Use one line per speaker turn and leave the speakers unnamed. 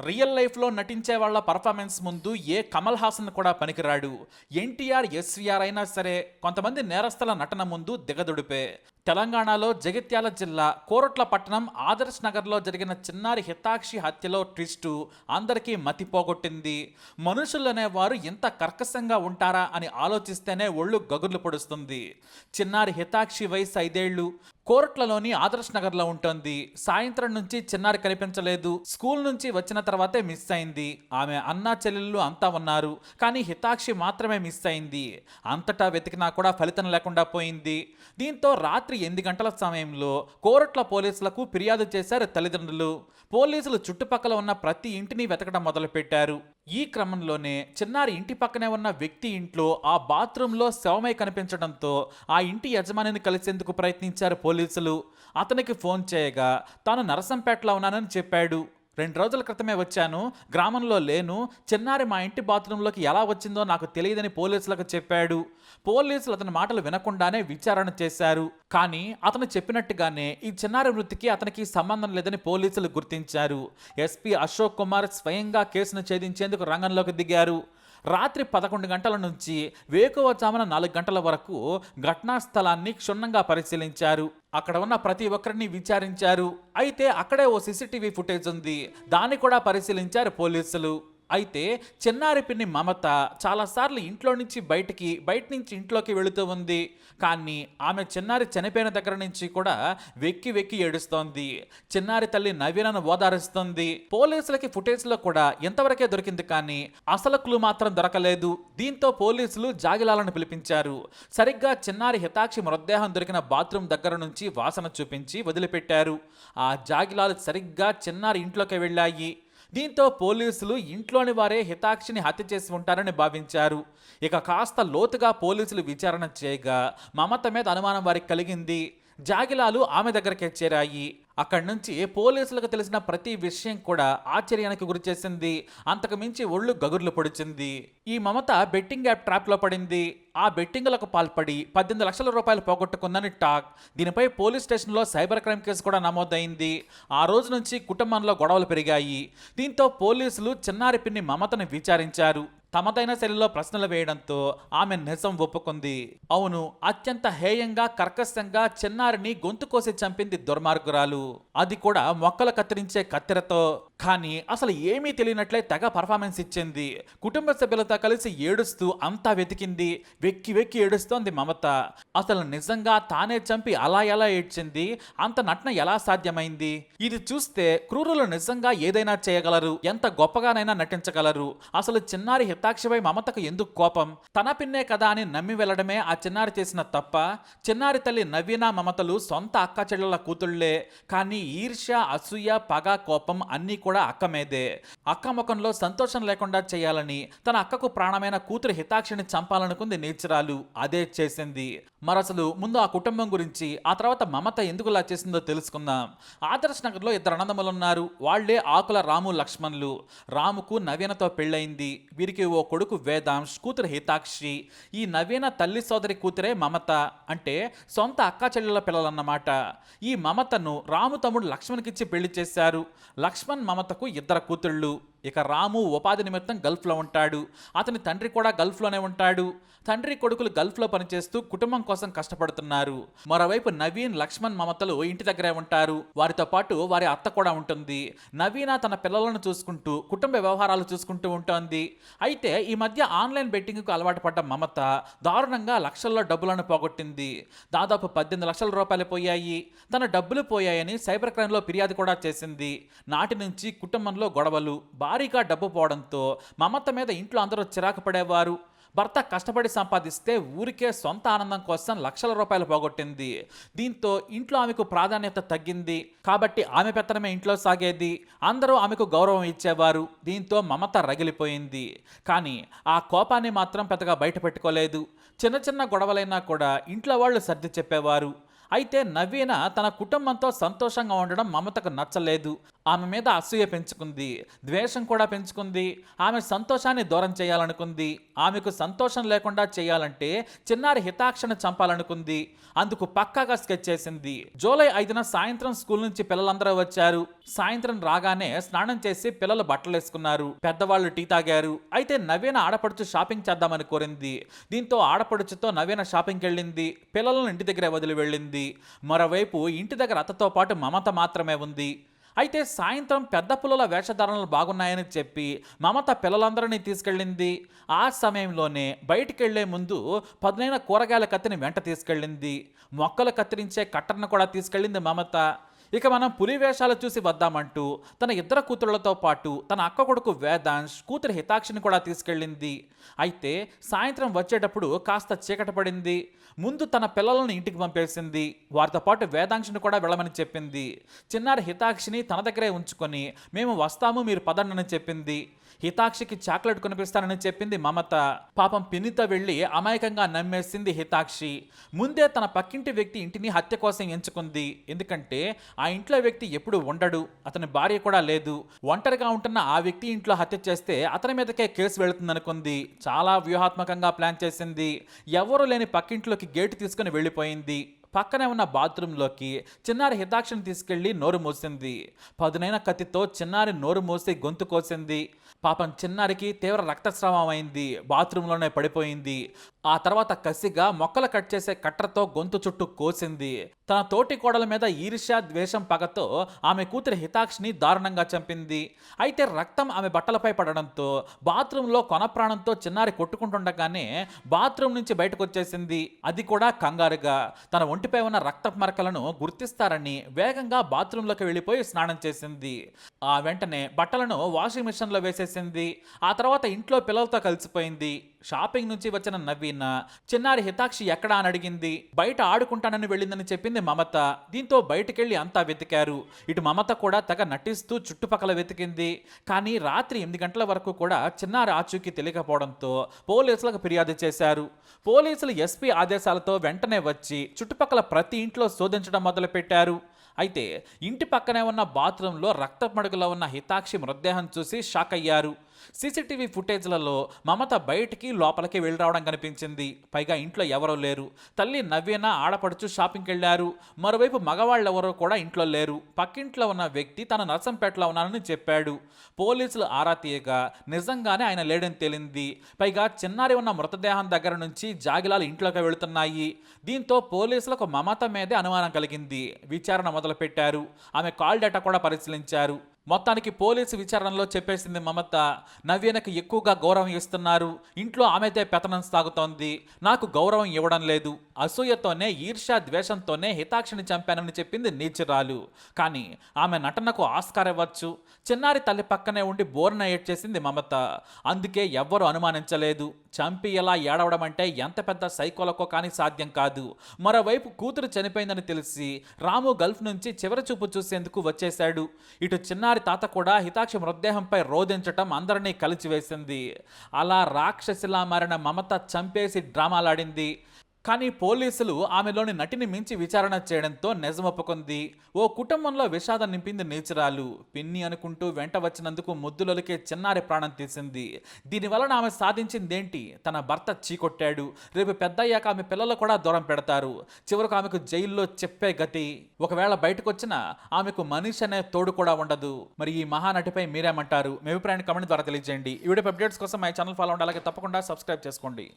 Real లైఫ్లో నటించే వాళ్ళ పర్ఫార్మెన్స్ ముందు ఏ కమల్ హాసన్ కూడా పనికిరాడు. ఎన్టీఆర్ ఎస్వీఆర్ అయినా సరే కొంతమంది నేరస్తుల నటన ముందు దిగదుడిపే. తెలంగాణలో జగిత్యాల జిల్లా కోరట్ల పట్టణం ఆదర్శ్ నగర్లో జరిగిన చిన్నారి హితాక్షి హత్యలో ట్విస్టు అందరికీ మతిపోగొట్టింది మనుషులు వారు ఇంత కర్కశంగా ఉంటారా అని ఆలోచిస్తేనే ఒళ్ళు గగుర్లు పొడుస్తుంది. చిన్నారి హితాక్షి వయసు ఐదేళ్ళు కోరట్లలోని ఆదర్శ్ నగర్లో ఉంటుంది. సాయంత్రం నుంచి చిన్నారి కనిపించలేదు. స్కూల్ నుంచి వచ్చిన తర్వాతే మిస్ అయింది. ఆమె అన్నా చెల్లెళ్ళు అంతా ఉన్నారు. కానీ హితాక్షి మాత్రమే మిస్ అయింది. అంతటా వెతికినా కూడా ఫలితం లేకుండా పోయింది. దీంతో రాత్రి ఎనిమిది గంటల సమయంలో కోరట్ల పోలీసులకు ఫిర్యాదు చేశారు తల్లిదండ్రులు. పోలీసులు చుట్టుపక్కల ఉన్న ప్రతి ఇంటిని వెతకడం మొదలుపెట్టారు. ఈ క్రమంలోనే చిన్నారి ఇంటి పక్కనే ఉన్న వ్యక్తి ఇంట్లో ఆ బాత్రూంలో శవమై కనిపించడంతో ఆ ఇంటి యజమానిని కలిసేందుకు ప్రయత్నించారు పోలీసులు. అతనికి ఫోన్ చేయగా తాను నరసంపేటలో ఉన్నానని చెప్పాడు. రెండు రోజుల క్రితమే వచ్చాను గ్రామంలో లేను. చిన్నారి మా ఇంటి బాత్రూంలోకి ఎలా వచ్చిందో నాకు తెలియదని పోలీసులకు చెప్పాడు. పోలీసులు అతని మాటలు వినకుండానే విచారణ చేశారు. కానీ అతను చెప్పినట్టుగానే ఈ చిన్నారి మృతికి అతనికి సంబంధం లేదని పోలీసులు గుర్తించారు. ఎస్పీ అశోక్ కుమార్ స్వయంగా కేసును ఛేదించేందుకు రంగంలోకి దిగారు. రాత్రి పదకొండు గంటల నుంచి వేకువజామున నాలుగు గంటల వరకు ఘటనా స్థలాన్ని క్షుణ్ణంగా పరిశీలించారు. అక్కడ ఉన్న ప్రతి ఒక్కరిని విచారించారు. అయితే అక్కడే ఓ సీసీటీవీ ఫుటేజ్ ఉంది. దాన్ని కూడా పరిశీలించారు పోలీసులు. అయితే చిన్నారి పిన్ని మమత చాలాసార్లు ఇంట్లో నుంచి బయటికి బయట నుంచి ఇంట్లోకి వెళుతూ ఉంది. కానీ ఆమె చిన్నారి చనిపోయిన దగ్గర నుంచి కూడా వెక్కి వెక్కి ఏడుస్తోంది. చిన్నారి తల్లి నవీనను ఓదారుస్తుంది. పోలీసులకి ఫుటేజ్లో కూడా ఎంతవరకే దొరికింది కానీ అసలు క్లూ మాత్రం దొరకలేదు. దీంతో పోలీసులు జాగిలాలను పిలిపించారు. సరిగ్గా చిన్నారి హితాక్షి మృతదేహం దొరికిన బాత్రూమ్ దగ్గర నుంచి వాసన చూపించి వదిలిపెట్టారు. ఆ జాగిలాలు సరిగ్గా చిన్నారి ఇంట్లోకి వెళ్ళాయి. దీంతో పోలీసులు ఇంట్లోని వారే హితాక్షిని హత్య చేసి ఉంటారని భావించారు. ఇక కాస్త లోతుగా పోలీసులు విచారణ చేయగా మమత మీద అనుమానం వారికి కలిగింది. జాగిలాలు ఆమె దగ్గరకే చేరాయి. అక్కడి నుంచి పోలీసులకు తెలిసిన ప్రతి విషయం కూడా ఆశ్చర్యానికి గురిచేసింది అంతకు మించి ఒళ్ళు గగుర్లు పొడిచింది. ఈ మమత బెట్టింగ్ యాప్ ట్రాప్లో పడింది. ఆ బెట్టింగ్లకు పాల్పడి పద్దెనిమిది లక్షల రూపాయలు పోగొట్టుకుందని టాక్. దీనిపై పోలీస్ స్టేషన్లో సైబర్ క్రైమ్ కేసు కూడా నమోదైంది. ఆ రోజు నుంచి కుటుంబంలో గొడవలు పెరిగాయి. దీంతో పోలీసులు చిన్నారి పిన్ని మమతను విచారించారు. తమదైన శైలిలో ప్రశ్నలు వేయడంతో ఆమె నిజం ఒప్పుకుంది. అవును అత్యంత హేయంగా కర్కశంగా చిన్నారిని గొంతు కోసి చంపింది దుర్మార్గురాలు. అది కూడా మొక్కలు కత్తిరించే కత్తెరతో కానీ అసలు ఏమీ తెలియనట్లే తెగ పర్ఫార్మెన్స్ ఇచ్చింది. కుటుంబ సభ్యులతో కలిసి ఏడుస్తూ అంతా వెతికింది. వెక్కి వెక్కి ఏడుస్తోంది మమత. అసలు నిజంగా తానే చంపి అలా ఎలా ఏడ్చింది? అంత నటన ఎలా సాధ్యమైంది? ఇది చూస్తే క్రూరులు నిజంగా ఏదైనా చేయగలరు. ఎంత గొప్పగానైనా నటించగలరు. అసలు చిన్నారి హితాక్షిపై మమతకు ఎందుకు కోపం? తన పిన్నే కదా అని నమ్మి వెళ్ళడమే ఆ చిన్నారి చేసిన తప్ప చిన్నారి తల్లి నవీన మమతలు సొంత అక్క చెల్లెల కూతుళ్ళే. కానీ ఈర్ష్య అసూయ పగ కోపం అన్నీ కూడా అక్క మీదే అక్క ముఖంలో సంతోషం లేకుండా చేయాలని తన అక్కకు ప్రాణమైన కూతురు హితాక్షిని చంపాలనుకుంది నేచురాలు. అదే చేసింది. మరసలు ముందు ఆ కుటుంబం గురించి ఆ తర్వాత మమత ఎందుకులా చేసిందో తెలుసుకుందాం. ఆదర్శ్ నగర్లో ఇద్దరు అన్నదమ్ములు ఉన్నారు వాళ్ళే ఆకుల రాము లక్ష్మణులు. రాముకు నవీనతో పెళ్ళయింది. వీరికి ఓ కొడుకు వేదాంశ్ కూతురు హితాక్షి. ఈ నవీన తల్లి సోదరి కూతురే మమత. అంటే సొంత అక్కా చెల్లెల పిల్లలన్నమాట. ఈ మమతను రాము తమ్ముడు లక్ష్మణ్కిచ్చి పెళ్ళి చేశారు. లక్ష్మణ్ మమతకు ఇద్దరు కూతుళ్ళు. ఇక రాము ఉపాధి నిమిత్తం గల్ఫ్లో ఉంటాడు. అతని తండ్రి కూడా గల్ఫ్లోనే ఉంటాడు. తండ్రి కొడుకులు గల్ఫ్లో పనిచేస్తూ కుటుంబం కోసం కష్టపడుతున్నారు. మరోవైపు నవీన్ లక్ష్మణ్ మమతలు ఇంటి దగ్గరే ఉంటారు. వారితో పాటు వారి అత్త కూడా ఉంటుంది. నవీన తన పిల్లలను చూసుకుంటూ కుటుంబ వ్యవహారాలు చూసుకుంటూ ఉంటుంది. అయితే ఈ మధ్య ఆన్లైన్ బెట్టింగ్కు అలవాటు పడ్డ మమత దారుణంగా లక్షల్లో డబ్బులను పోగొట్టింది. దాదాపు పద్దెనిమిది లక్షల రూపాయలు పోయాయి. తన డబ్బులు పోయాయని సైబర్ క్రైమ్లో ఫిర్యాదు కూడా చేసింది. నాటి నుంచి కుటుంబంలో గొడవలు భారీగా డబ్బు పోవడంతో మమత మీద ఇంట్లో అందరూ చిరాకు పడేవారు. భర్త కష్టపడి సంపాదిస్తే ఊరికే సొంత ఆనందం కోసం లక్షల రూపాయలు పోగొట్టింది. దీంతో ఇంట్లో ఆమెకు ప్రాధాన్యత తగ్గింది. కాబట్టి ఆమె పెత్తనమే ఇంట్లో సాగేది. అందరూ ఆమెకు గౌరవం ఇచ్చేవారు. దీంతో మమత రగిలిపోయింది. కానీ ఆ కోపాన్ని మాత్రం పెద్దగా బయటపెట్టుకోలేదు చిన్న చిన్న గొడవలైనా కూడా ఇంట్లో వాళ్ళు సర్ది చెప్పేవారు. అయితే నవీన తన కుటుంబంతో సంతోషంగా ఉండడం మమతకు నచ్చలేదు. ఆమె మీద అసూయ పెంచుకుంది ద్వేషం కూడా పెంచుకుంది ఆమె సంతోషాన్ని దూరం చేయాలనుకుంది. ఆమెకు సంతోషం లేకుండా చేయాలంటే చిన్నారి హితాక్షణ చంపాలనుకుంది. అందుకు పక్కాగా స్కెచ్ చేసింది. జూలై ఐదున సాయంత్రం స్కూల్ నుంచి పిల్లలందరూ వచ్చారు. సాయంత్రం రాగానే స్నానం చేసి పిల్లలు బట్టలు వేసుకున్నారు. పెద్దవాళ్ళు టీ తాగారు. అయితే నవీన ఆడపడుచు షాపింగ్ చేద్దామని కోరింది. దీంతో ఆడపడుచుతో నవీన షాపింగ్కి వెళ్ళింది. పిల్లలను ఇంటి దగ్గర వదిలి వెళ్ళింది. మరోవైపు ఇంటి దగ్గర అత్తతో పాటు మమత మాత్రమే ఉంది. అయితే సాయంత్రం పెద్ద పుల్లల వేషధారణలు బాగున్నాయని చెప్పి మమత పిల్లలందరినీ తీసుకెళ్ళింది. ఆ సమయంలోనే బయటికి వెళ్ళే ముందు పదునైన కూరగాయల కత్తిని వెంట తీసుకెళ్ళింది. మొక్కలు కత్తిరించే కట్టర్ను కూడా తీసుకెళ్ళింది మమత. ఇక మనం పులి వేషాలు చూసి వద్దామంటూ తన ఇద్దరు కూతుళ్ళతో పాటు తన అక్క కొడుకు వేదాంశ్ కూతురు హితాక్షిని కూడా తీసుకెళ్ళింది. అయితే సాయంత్రం వచ్చేటప్పుడు కాస్త చీకట పడింది. ముందు తన పిల్లలను ఇంటికి పంపేసింది. వారితో పాటు వేదాంశిని కూడా వెళ్ళమని చెప్పింది. చిన్నారి హితాక్షిని తన దగ్గరే ఉంచుకొని మేము వస్తాము మీరు పదండి చెప్పింది. హితాక్షికి చాక్లెట్ కొనిపిస్తానని చెప్పింది మమత. పాపం పిన్నితో వెళ్ళి అమాయకంగా నమ్మేసింది హితాక్షి. ముందే తన పక్కింటి వ్యక్తి ఇంటిని హత్య కోసం ఎంచుకుంది. ఎందుకంటే ఆ ఇంట్లో వ్యక్తి ఎప్పుడు ఉండడు అతని భార్య కూడా లేదు. ఒంటరిగా ఉంటున్న ఆ వ్యక్తి ఇంట్లో హత్య చేస్తే అతని మీదకే కేసు వెళుతుందనుకుంది. చాలా వ్యూహాత్మకంగా ప్లాన్ చేసింది. ఎవరూ లేని పక్కింట్లోకి గేటు తీసుకుని వెళ్ళిపోయింది. పక్కనే ఉన్న బాత్రూంలోకి చిన్నారి హితాక్షిని తీసుకెళ్ళి నోరు మూసింది. పదునైన కత్తితో చిన్నారి నోరు మూసి గొంతు కోసింది. పాపం చిన్నారికి తీవ్ర రక్తస్రావం అయింది బాత్రూంలోనే పడిపోయింది. ఆ తర్వాత కసిగా మొక్కలు కట్ చేసే కట్టర్తో గొంతు చుట్టూ కోసింది. తన తోటి కోడల మీద ఈర్ష్య ద్వేషం పగతో ఆమె కూతురి హితాక్షిని దారుణంగా చంపింది. అయితే రక్తం ఆమె బట్టలపై పడడంతో బాత్రూంలో కొన ప్రాణంతో చిన్నారి కొట్టుకుంటుండగానే బాత్రూమ్ నుంచి బయటకు వచ్చేసింది అది కూడా కంగారుగా. తన ఒంటిపై ఉన్న రక్త మరకలను గుర్తిస్తారని వేగంగా బాత్రూంలోకి వెళ్ళిపోయి స్నానం చేసింది. ఆ వెంటనే బట్టలను వాషింగ్ మిషన్లో వేసేసింది ఆ తర్వాత ఇంట్లో పిల్లలతో కలిసిపోయింది. షాపింగ్ నుంచి వచ్చిన నవీన చిన్నారి హితాక్షి ఎక్కడా? అని అడిగింది. బయట ఆడుకుంటానని వెళ్ళిందని చెప్పింది మమత. దీంతో బయటికెళ్ళి అంతా వెతికారు. ఇటు మమత కూడా తెగ నటిస్తూ చుట్టుపక్కల వెతికింది. కానీ రాత్రి ఎనిమిది గంటల వరకు కూడా చిన్నారి ఆచూకీ తెలియకపోవడంతో పోలీసులకు ఫిర్యాదు చేశారు. పోలీసులు ఎస్పీ ఆదేశాలతో వెంటనే వచ్చి చుట్టుపక్కల ప్రతి ఇంట్లో శోధించడం మొదలుపెట్టారు. అయితే ఇంటి పక్కనే ఉన్న బాత్రూంలో రక్తమడుగులో ఉన్న హితాక్షి మృతదేహం చూసి షాక్ అయ్యారు సీసీటీవీ ఫుటేజ్లలో మమత బయటికి లోపలికి వెళ్ళి రావడం కనిపించింది. పైగా ఇంట్లో ఎవరూ లేరు. తల్లి నవ్వేన ఆడపడుచు షాపింగ్కి వెళ్ళారు మరోవైపు మగవాళ్ళు ఎవరో కూడా ఇంట్లో లేరు. పక్కింట్లో ఉన్న వ్యక్తి తన నర్సంపేటలో ఉన్నానని చెప్పాడు. పోలీసులు ఆరా తీయగా నిజంగానే ఆయన లేడని తేలింది. పైగా చిన్నారి ఉన్న మృతదేహం దగ్గర నుంచి జాగిలాలు ఇంట్లోకి వెళుతున్నాయి. దీంతో పోలీసులకు మమత మీదే అనుమానం కలిగింది. విచారణ మొదలుపెట్టారు. ఆమె కాల్ డేటా కూడా పరిశీలించారు. మొత్తానికి పోలీసు విచారణలో చెప్పేసింది మమత నవ్యనకు ఎక్కువగా గౌరవం ఇస్తున్నారు ఇంట్లో ఆమెతే పెతనం సాగుతోంది నాకు గౌరవం ఇవ్వడం లేదు అసూయతోనే ఈర్ష్య ద్వేషంతోనే హితాక్షిని చంపానని చెప్పింది నీచురాలు. కానీ ఆమె నటనకు ఆస్కార్ ఇవ్వచ్చు చిన్నారి తల్లి పక్కనే ఉండి బోర్న ఏడ్చేసింది మమత. అందుకే ఎవ్వరూ అనుమానించలేదు చంపి ఎలా ఏడవడం అంటే ఎంత పెద్ద సైకోలకో కానీ సాధ్యం కాదు. మరోవైపు కూతురు చనిపోయిందని తెలిసి రాము గల్ఫ్ నుంచి చివరి చూపు చూసేందుకు వచ్చేశాడు. ఇటు చిన్నారి తాత కూడా హితాక్షి మృతదేహంపై రోధించటం అందరినీ కలిచివేసింది. అలా రాక్షసిలా మారిన మమత చంపేసి డ్రామాలాడింది. కానీ పోలీసులు ఆమెలోని నటిని మించి విచారణ చేయడంతో నిజం ఒప్పుకుంది ఓ కుటుంబంలో విషాదం నింపింది నేచురాలు. పిన్ని అనుకుంటూ వెంట వచ్చినందుకు ముద్దులొలికే చిన్నారి ప్రాణం తీసింది. దీనివలన ఆమె సాధించిందేంటి? తన భర్త చీకొట్టాడు. రేపు పెద్దయ్యాక ఆమె పిల్లలు కూడా దూరం పెడతారు. చివరకు ఆమెకు జైల్లో చెప్పే గతి. ఒకవేళ బయటకు వచ్చినా ఆమెకు మనిషి అనే తోడు కూడా ఉండదు. మరి ఈ మహానటిపై మీరేమంటారు? మీ అభిప్రాయాన్ని కమెంట్ ద్వారా తెలియజేయండి. ఈ వీడియో అప్డేట్స్ కోసం మా ఛానల్ ఫాలో ఉండాలి తప్పకుండా సబ్స్క్రైబ్ చేసుకోండి.